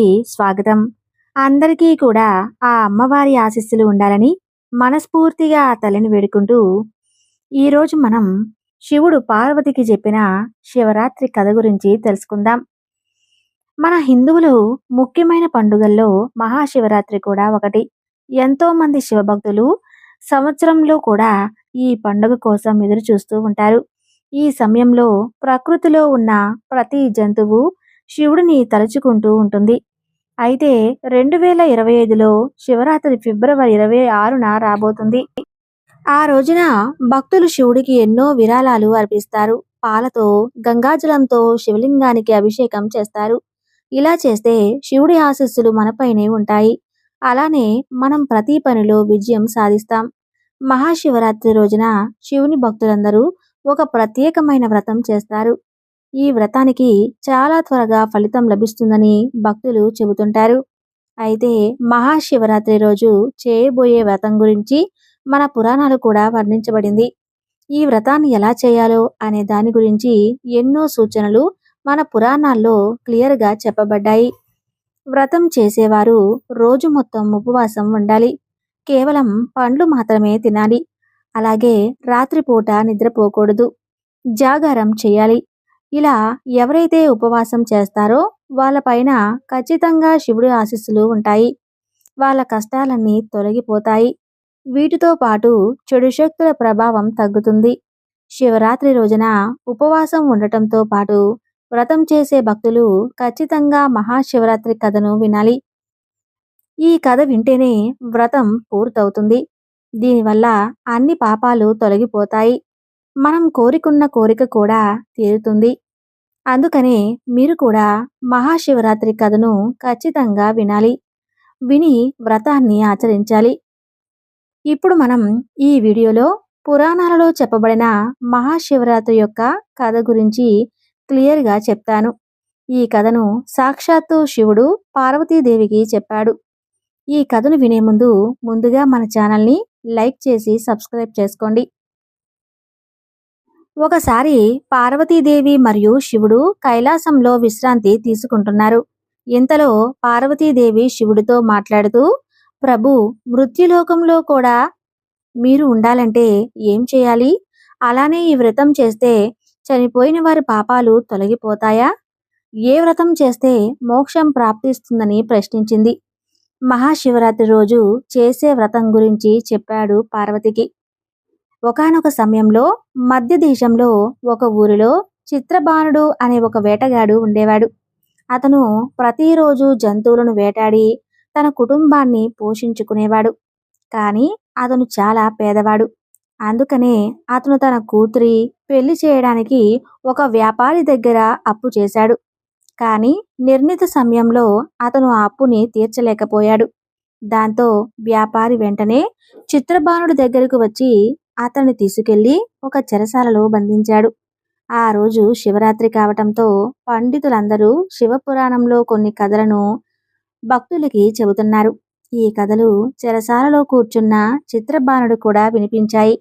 స్వాగతం. అందరికీ కూడా ఆ అమ్మవారి ఆశీస్సులు ఉండాలని మనస్ఫూర్తిగా తలని తల్లిని వేడుకుంటూ ఈరోజు మనం శివుడు పార్వతికి చెప్పిన శివరాత్రి కథ గురించి తెలుసుకుందాం. మన హిందువులు ముఖ్యమైన పండుగల్లో మహాశివరాత్రి కూడా ఒకటి. ఎంతో మంది శివభక్తులు సంవత్సరంలో కూడా ఈ పండుగ కోసం ఎదురు చూస్తూ ఉంటారు. ఈ సమయంలో ప్రకృతిలో ఉన్న ప్రతి జంతువు శివుడిని తలుచుకుంటూ ఉంటుంది. అయితే రెండు వేల ఇరవై ఐదులో శివరాత్రి ఫిబ్రవరి ఇరవై ఆరున రాబోతుంది. ఆ రోజున భక్తులు శివుడికి ఎన్నో విరాళాలు అర్పిస్తారు. పాలతో గంగాజలంతో శివలింగానికి అభిషేకం చేస్తారు. ఇలా చేస్తే శివుడి ఆశస్సులు మనపైనే ఉంటాయి. అలానే మనం ప్రతి పనిలో విజయం సాధిస్తాం. మహాశివరాత్రి రోజున శివుని భక్తులందరూ ఒక ప్రత్యేకమైన వ్రతం చేస్తారు. ఈ వ్రతానికి చాలా త్వరగా ఫలితం లభిస్తుందని భక్తులు చెబుతుంటారు. అయితే మహాశివరాత్రి రోజు చేయబోయే వ్రతం గురించి మన పురాణాలు కూడా వర్ణించబడింది. ఈ వ్రతాన్ని ఎలా చేయాలో అనే దాని గురించి ఎన్నో సూచనలు మన పురాణాల్లో క్లియర్గా చెప్పబడ్డాయి. వ్రతం చేసేవారు రోజు మొత్తం ఉపవాసం ఉండాలి. కేవలం పండ్లు మాత్రమే తినాలి. అలాగే రాత్రిపూట నిద్రపోకూడదు. జాగారం చేయాలి. ఇలా ఎవరైతే ఉపవాసం చేస్తారో వాళ్ళపైన ఖచ్చితంగా శివుడి ఆశీస్సులు ఉంటాయి. వాళ్ళ కష్టాలన్నీ తొలగిపోతాయి. వీటితో పాటు చెడు శక్తుల ప్రభావం తగ్గుతుంది. శివరాత్రి రోజున ఉపవాసం ఉండటంతో పాటు వ్రతం చేసే భక్తులు ఖచ్చితంగా మహాశివరాత్రి కథను వినాలి. ఈ కథ వింటేనే వ్రతం పూర్తవుతుంది. దీనివల్ల అన్ని పాపాలు తొలగిపోతాయి. మనం కోరికున్న కోరిక కూడా తీరుతుంది. అందుకనే మీరు కూడా మహాశివరాత్రి కథను ఖచ్చితంగా వినాలి. విని వ్రతాన్ని ఆచరించాలి. ఇప్పుడు మనం ఈ వీడియోలో పురాణాలలో చెప్పబడిన మహాశివరాత్రి యొక్క కథ గురించి క్లియర్గా చెప్తాను. ఈ కథను సాక్షాత్తు శివుడు పార్వతీదేవికి చెప్పాడు. ఈ కథను వినే ముందు ముందుగా మన ఛానల్ని లైక్ చేసి సబ్స్క్రైబ్ చేసుకోండి. ఒకసారి పార్వతీదేవి మరియు శివుడు కైలాసంలో విశ్రాంతి తీసుకుంటున్నారు. ఇంతలో పార్వతీదేవి శివుడితో మాట్లాడుతూ ప్రభు మృత్యులోకంలో కూడా మీరు ఉండాలంటే ఏం చేయాలి? అలానే ఈ వ్రతం చేస్తే చనిపోయిన వారి పాపాలు తొలగిపోతాయా? ఏ వ్రతం చేస్తే మోక్షం ప్రాప్తిస్తుందని ప్రశ్నించింది. మహాశివరాత్రి రోజు చేసే వ్రతం గురించి చెప్పాడు పార్వతికి. ఒకానొక సమయంలో మధ్య దేశంలో ఒక ఊరిలో చిత్రబాణుడు అనే ఒక వేటగాడు ఉండేవాడు. అతను ప్రతిరోజు జంతువులను వేటాడి తన కుటుంబాన్ని పోషించుకునేవాడు. కానీ అతను చాలా పేదవాడు. అందుకనే అతను తన కూతురి పెళ్ళి చేయడానికి ఒక వ్యాపారి దగ్గర అప్పు చేశాడు. కానీ నిర్ణీత సమయంలో అతను ఆ అప్పుని తీర్చలేకపోయాడు. దాంతో వ్యాపారి వెంటనే చిత్రబాణుడి దగ్గరకు వచ్చి అతన్ని తీసుకెళ్ళి ఒక చెరసాలలో బంధించాడు. ఆ రోజు శివరాత్రి కావటంతో పండితులందరూ శివపురాణంలో కొన్ని కథలను భక్తులకి చెబుతున్నారు. ఈ కథలు చెరసాలలో కూర్చున్న చిత్రబాణుడు కూడా వినిపించాయి.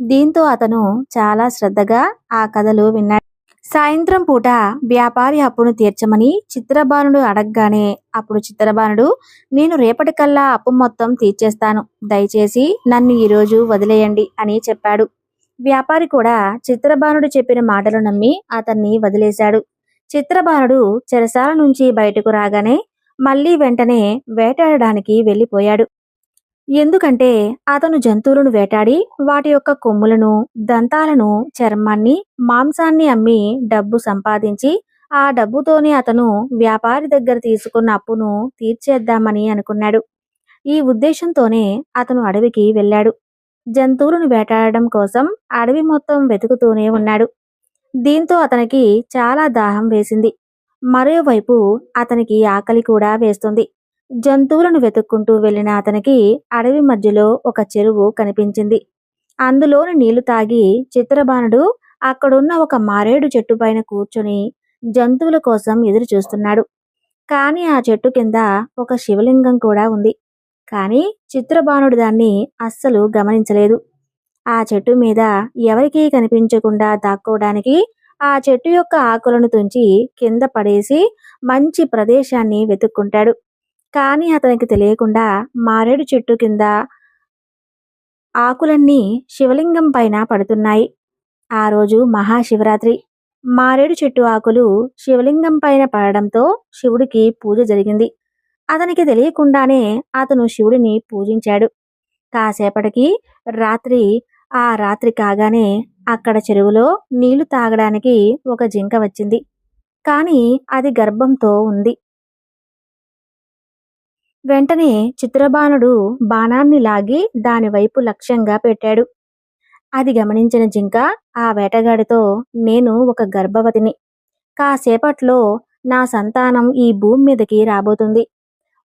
దీంతో అతను చాలా శ్రద్ధగా ఆ కథలు విన్నాడు. సాయంత్రం పూట వ్యాపారి అప్పును తీర్చమని చిత్రబాణుడు అడగగానే అప్పుడు చిత్రబాణుడు నేను రేపటికల్లా అప్పు మొత్తం తీర్చేస్తాను. దయచేసి నన్ను ఈరోజు వదిలేయండి అని చెప్పాడు. వ్యాపారి కూడా చిత్రబాణుడు చెప్పిన మాటలు నమ్మి అతన్ని వదిలేశాడు. చిత్రబాణుడు చెరసాల నుంచి బయటకు రాగానే మళ్ళీ వెంటనే వేటాడడానికి వెళ్ళిపోయాడు. ఎందుకంటే అతను జంతువులను వేటాడి వాటి యొక్క కొమ్ములను దంతాలను చర్మాన్ని మాంసాన్ని అమ్మి డబ్బు సంపాదించి ఆ డబ్బుతోనే అతను వ్యాపారి దగ్గర తీసుకున్న అప్పును తీర్చేద్దామని అనుకున్నాడు. ఈ ఉద్దేశంతోనే అతను అడవికి వెళ్ళాడు. జంతువులను వేటాడడం కోసం అడవి మొత్తం వెతుకుతూనే ఉన్నాడు. దీంతో అతనికి చాలా దాహం వేసింది. మరోవైపు అతనికి ఆకలి కూడా వేస్తుంది. జంతువులను వెతుక్కుంటూ వెళ్ళిన అతనికి అడవి మధ్యలో ఒక చెరువు కనిపించింది. అందులోని నీళ్ళు తాగి చిత్రబాణుడు అక్కడున్న ఒక మారేడు చెట్టు పైన కూర్చొని జంతువుల కోసం ఎదురు చూస్తున్నాడు. కానీ ఆ చెట్టు కింద ఒక శివలింగం కూడా ఉంది. కానీ చిత్రబాణుడు దాన్ని అస్సలు గమనించలేదు. ఆ చెట్టు మీద ఎవరికీ కనిపించకుండా దాక్కోవడానికి ఆ చెట్టు యొక్క ఆకులను తుంచి కింద పడేసి మంచి ప్రదేశాన్ని వెతుక్కుంటాడు. కానీ అతనికి తెలియకుండా మారేడు చెట్టు కింద ఆకులన్నీ శివలింగం పైన పడుతున్నాయి. ఆ రోజు మహాశివరాత్రి. మారేడు చెట్టు ఆకులు శివలింగం పైన పడడంతో శివుడికి పూజ జరిగింది. అతనికి తెలియకుండానే అతను శివుడిని పూజించాడు. కాసేపటికి రాత్రి ఆ రాత్రి కాగానే అక్కడ చెరువులో నీళ్ళు తాగడానికి ఒక జింక వచ్చింది. కానీ అది గర్భంతో ఉంది. వెంటనే చిత్రబాణుడు బాణాన్ని లాగి దానివైపు లక్ష్యంగా పెట్టాడు. అది గమనించిన జింక ఆ వేటగాడితో నేను ఒక గర్భవతిని. కాసేపట్లో నా సంతానం ఈ భూమి మీదకి రాబోతుంది.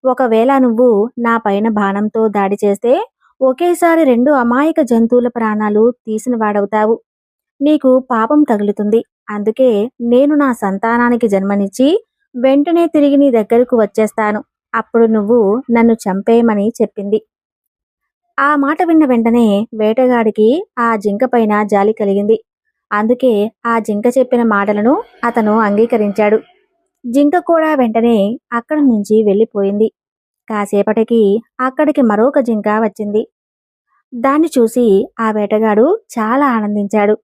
ఒకవేళ నువ్వు నా పైన బాణంతో దాడి చేస్తే ఒకేసారి రెండు అమాయక జంతువుల ప్రాణాలు తీసిన వాడవుతావు. నీకు పాపం తగులుతుంది. అందుకే నేను నా సంతానానికి జన్మనిచ్చి వెంటనే తిరిగి నీ దగ్గరకు వచ్చేస్తాను. అప్పుడు నువ్వు నన్ను చంపేయమని చెప్పింది. ఆ మాట విన్న వెంటనే వేటగాడికి ఆ జింక పైన జాలి కలిగింది. అందుకే ఆ జింక చెప్పిన మాటలను అతను అంగీకరించాడు. జింక కూడా వెంటనే అక్కడి నుంచి వెళ్ళిపోయింది. కాసేపటికి అక్కడికి మరొక జింక వచ్చింది. దాన్ని చూసి ఆ వేటగాడు చాలా ఆనందించాడు.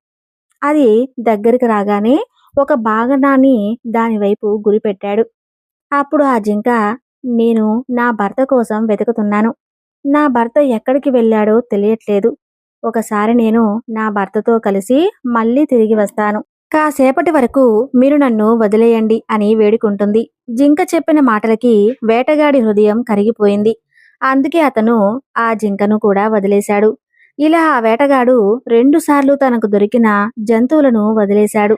అది దగ్గరికి రాగానే ఒక బాగనాన్ని దానివైపు గురిపెట్టాడు. అప్పుడు ఆ జింక నేను నా భర్త కోసం వెతుకుతున్నాను. నా భర్త ఎక్కడికి వెళ్ళాడో తెలియట్లేదు. ఒకసారి నేను నా భర్తతో కలిసి మళ్ళీ తిరిగి వస్తాను. కాసేపటి వరకు మీరు నన్ను వదిలేయండి అని వేడుకుంటుంది. జింక చెప్పిన మాటలకి వేటగాడి హృదయం కరిగిపోయింది. అందుకే అతను ఆ జింకను కూడా వదిలేశాడు. ఇలా ఆ వేటగాడు రెండుసార్లు తనకు దొరికిన జంతువులను వదిలేశాడు.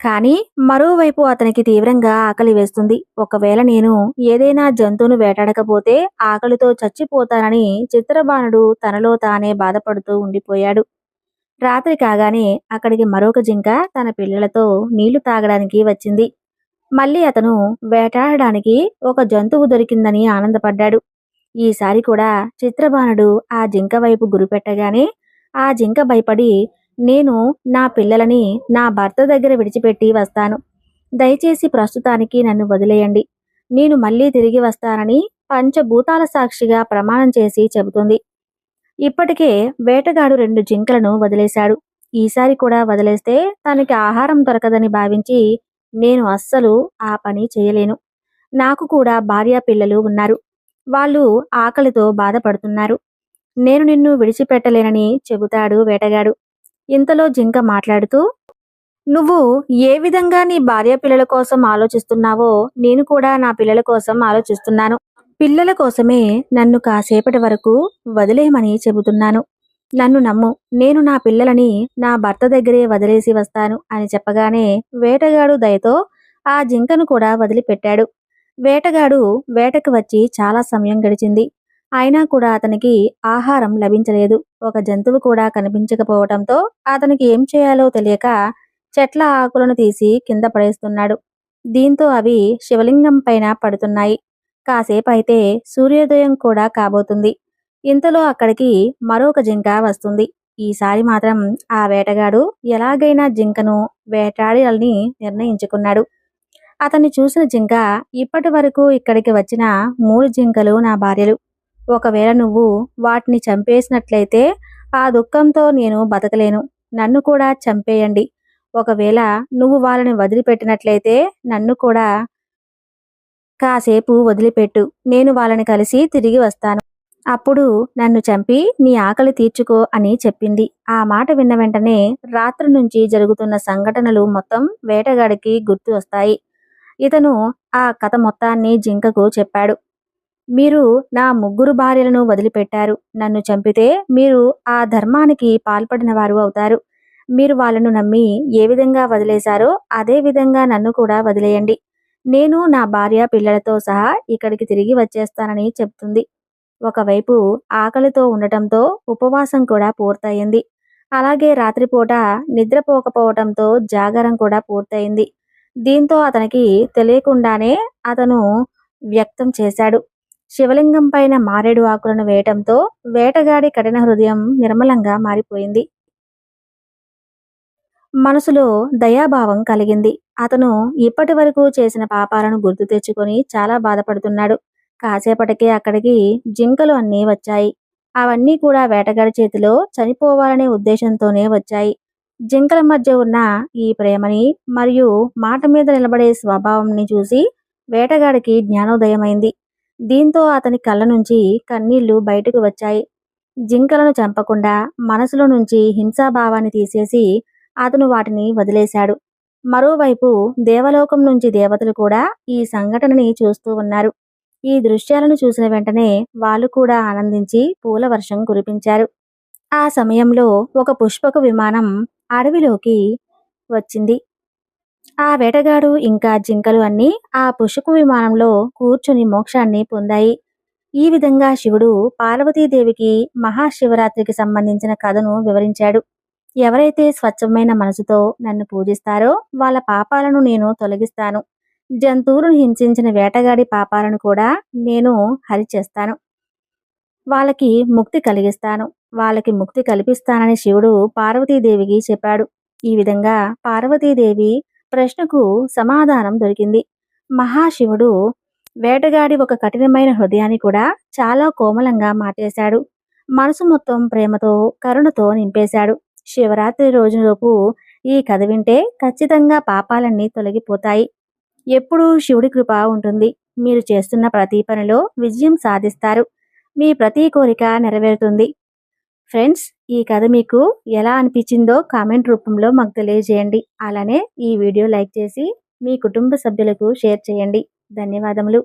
కానీ మరోవైపు అతనికి తీవ్రంగా ఆకలి వేస్తుంది. ఒకవేళ నేను ఏదైనా జంతువును వేటాడకపోతే ఆకలితో చచ్చిపోతానని చిత్రబాణుడు తనలో తానే బాధపడుతూ ఉండిపోయాడు. రాత్రి కాగానే అక్కడికి మరొక జింక తన పిల్లలతో నీళ్ళు తాగడానికి వచ్చింది. మళ్ళీ అతను వేటాడడానికి ఒక జంతువు దొరికిందని ఆనందపడ్డాడు. ఈసారి కూడా చిత్రబాణుడు ఆ జింక వైపు గురిపెట్టగానే ఆ జింక భయపడి నేను నా పిల్లలని నా భర్త దగ్గర విడిచిపెట్టి వస్తాను. దయచేసి ప్రస్తుతానికి నన్ను వదిలేయండి. నేను మళ్ళీ తిరిగి వస్తానని పంచభూతాల సాక్షిగా ప్రమాణం చేసి చెబుతుంది. ఇప్పటికే వేటగాడు రెండు జింకలను వదిలేశాడు. ఈసారి కూడా వదిలేస్తే తనకి ఆహారం దొరకదని భావించి నేను అస్సలు ఆ పని చేయలేను. నాకు కూడా భార్య పిల్లలు ఉన్నారు. వాళ్ళు ఆకలితో బాధపడుతున్నారు. నేను నిన్ను విడిచిపెట్టలేనని చెబుతాడు వేటగాడు. ఇంతలో జింక మాట్లాడుతూ నువ్వు ఏ విధంగా నీ భార్య పిల్లల కోసం ఆలోచిస్తున్నావో నేను కూడా నా పిల్లల కోసం ఆలోచిస్తున్నాను. పిల్లల కోసమే నన్ను కాసేపటి వరకు వదిలేయమని చెబుతున్నాను. నన్ను నమ్ము. నేను నా పిల్లలని నా భర్త దగ్గరే వదిలేసి వస్తాను అని చెప్పగానే వేటగాడు దయతో ఆ జింకను కూడా వదిలిపెట్టాడు. వేటగాడు వేటకు వచ్చి చాలా సమయం గడిచింది. అయినా కూడా అతనికి ఆహారం లభించలేదు. ఒక జంతువు కూడా కనిపించకపోవటంతో అతనికి ఏం చేయాలో తెలియక చెట్ల ఆకులను తీసి కింద పడేస్తున్నాడు. దీంతో అవి శివలింగం పైన పడుతున్నాయి. కాసేపు అయితే సూర్యోదయం కూడా కాబోతుంది. ఇంతలో అక్కడికి మరొక జింక వస్తుంది. ఈసారి మాత్రం ఆ వేటగాడు ఎలాగైనా జింకను వేటాడాలని నిర్ణయించుకున్నాడు. అతన్ని చూసిన జింక ఇప్పటి వరకు ఇక్కడికి వచ్చిన మూడు జింకలు నా భార్యలు. ఒకవేళ నువ్వు వాటిని చంపేసినట్లయితే ఆ దుఃఖంతో నేను బతకలేను. నన్ను కూడా చంపేయండి. ఒకవేళ నువ్వు వాళ్ళని వదిలిపెట్టినట్లయితే నన్ను కూడా కాసేపు వదిలిపెట్టు. నేను వాళ్ళని కలిసి తిరిగి వస్తాను. అప్పుడు నన్ను చంపి నీ ఆకలి తీర్చుకో అని చెప్పింది. ఆ మాట విన్న వెంటనే రాత్రి నుంచి జరుగుతున్న సంఘటనలు మొత్తం వేటగాడికి గుర్తు వస్తాయి. ఇతను ఆ కథ మొత్తాన్ని జింకకు చెప్పాడు. మీరు నా ముగ్గురు భార్యలను వదిలిపెట్టారు. నన్ను చంపితే మీరు ఆ ధర్మానికి పాల్పడిన వారు అవుతారు. మీరు వాళ్ళను నమ్మి ఏ విధంగా వదిలేశారో అదే విధంగా నన్ను కూడా వదిలేయండి. నేను నా భార్య పిల్లలతో సహా ఇక్కడికి తిరిగి వచ్చేస్తానని చెప్తుంది. ఒకవైపు ఆకలితో ఉండటంతో ఉపవాసం కూడా పూర్తయింది. అలాగే రాత్రిపూట నిద్రపోకపోవటంతో జాగారం కూడా పూర్తయింది. దీంతో అతనికి తెలియకుండానే అతను వ్యక్తం చేశాడు. శివలింగం పైన మారేడు ఆకులను వేయటంతో వేటగాడి కఠిన హృదయం నిర్మలంగా మారిపోయింది. మనసులో దయాభావం కలిగింది. అతను ఇప్పటి వరకు చేసిన పాపాలను గుర్తు తెచ్చుకొని చాలా బాధపడుతున్నాడు. కాసేపటికే అక్కడికి జింకలు అన్నీ వచ్చాయి. అవన్నీ కూడా వేటగాడి చేతిలో చనిపోవాలనే ఉద్దేశంతోనే వచ్చాయి. జింకల మధ్య ఉన్న ఈ ప్రేమని మరియు మాట మీద నిలబడే స్వభావంని చూసి వేటగాడికి జ్ఞానోదయమైంది. దీంతో అతని కళ్ళ నుంచి కన్నీళ్ళు బయటకు వచ్చాయి. జింకలను చంపకుండా మనసులో నుంచి హింసాభావాన్ని తీసేసి అతను వాటిని వదిలేశాడు. మరోవైపు దేవలోకం నుంచి దేవతలు కూడా ఈ సంఘటనని చూస్తూ ఉన్నారు. ఈ దృశ్యాలను చూసిన వెంటనే వాళ్ళు కూడా ఆనందించి పూల వర్షం కురిపించారు. ఆ సమయంలో ఒక పుష్పక విమానం అడవిలోకి వచ్చింది. ఆ వేటగాడు ఇంకా జింకలు అన్నీ ఆ పుషుకు విమానంలో కూర్చుని మోక్షాన్ని పొందాయి. ఈ విధంగా శివుడు పార్వతీదేవికి మహాశివరాత్రికి సంబంధించిన కథను వివరించాడు. ఎవరైతే స్వచ్ఛమైన మనసుతో నన్ను పూజిస్తారో వాళ్ళ పాపాలను నేను తొలగిస్తాను. జంతువులను హింసించిన వేటగాడి పాపాలను కూడా నేను హరిచేస్తాను. వాళ్ళకి ముక్తి కలిగిస్తాను. వాళ్ళకి ముక్తి కల్పిస్తానని శివుడు పార్వతీదేవికి చెప్పాడు. ఈ విధంగా పార్వతీదేవి ప్రశ్నకు సమాధానం దొరికింది. మహాశివుడు వేటగాడి ఒక కఠినమైన హృదయాన్ని కూడా చాలా కోమలంగా మార్చేశాడు. మనసు మొత్తం ప్రేమతో కరుణతో నింపేశాడు. శివరాత్రి రోజులోపు ఈ కథ వింటే ఖచ్చితంగా పాపాలన్నీ తొలగిపోతాయి. ఎప్పుడూ శివుడి కృప ఉంటుంది. మీరు చేస్తున్న ప్రతి పనిలో విజయం సాధిస్తారు. మీ ప్రతి కోరిక నెరవేరుతుంది. ఫ్రెండ్స్ ఈ కథ మీకు ఎలా అనిపించిందో కామెంట్ రూపంలో మాకు తెలియజేయండి. అలానే ఈ వీడియో లైక్ చేసి మీ కుటుంబ సభ్యులకు షేర్ చేయండి. ధన్యవాదములు.